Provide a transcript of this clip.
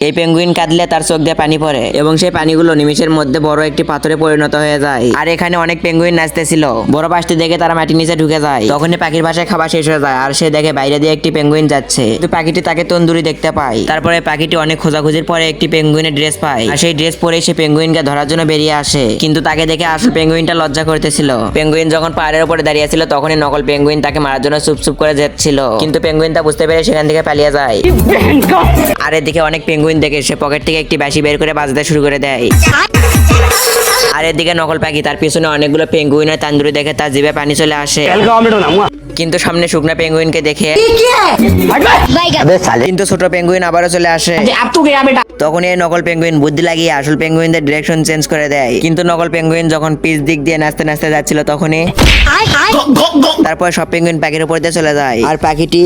এই পেঙ্গুইন কাঁদলে তার চোখ দিয়ে পানি পড়ে এবং সেই পানিগুলো নিমিষের মধ্যে বড় একটি পাথরে পরিণত হয়ে যায়। আর এখানে অনেক পেঙ্গুইন নাচতেছিল। বড় পাশটি দেখে তারা মাটির নিচে ঢুকে যায়। তখনই পাখির ভাষায় খাবার শেষ হয়ে যায় আর সে দেখে বাইরে দিয়ে একটি পেঙ্গুইন যাচ্ছে। কিন্তু পাখিটি তাকে তন্দুরি দেখতে পায়। তারপরে পাখিটি অনেক খোঁজাখুঁজির পরে একটি পেঙ্গুইনের ড্রেস পায়। আর সেই ড্রেস পরে সে পেঙ্গুইনকে ধরার জন্য বেরিয়ে আসে। কিন্তু তাকে দেখে আসল পেঙ্গুইনটা লজ্জা করতেছিল। পেঙ্গুইন যখন পাহাড়ের উপরে দাঁড়িয়ে ছিল তখনই নকল পেঙ্গুইন তাকে মারার জন্য চুপ চুপ করে যাচ্ছিল কিন্তু পেঙ্গুইন তা বুঝতে পেরে সেখান থেকে পালিয়ে যায়। আর এদিকে অনেক পেঙ্গুইন পেঙ্গুইন দেখে সে পকেট থেকে একটি বাসি বের করে বাজাতে শুরু করে দেয়। আর এদিকে নকল পাখি তার পিছনে অনেকগুলো পেঙ্গুইন আর তান্দুরি দেখে তার জিভে পানি চলে আসে। কিন্তু সামনে শুকনা পেঙ্গুইনকে দেখে কিন্তু ছোট পেঙ্গুইন আবারও চলে আসে। তখন এই নকল পেঙ্গুইন বুদ্ধি লাগিয়ে আসল পেঙ্গুইনদের ডিরেকশন চেঞ্জ করে দেয়। কিন্তু নকল পেঙ্গুইন যখন পিচ দিক দিয়ে নাচতে নাচতে যাচ্ছিল তখনই তারপর সব পেঙ্গুইন পাখির উপর দিয়ে চলে যায়। আর পাখিটি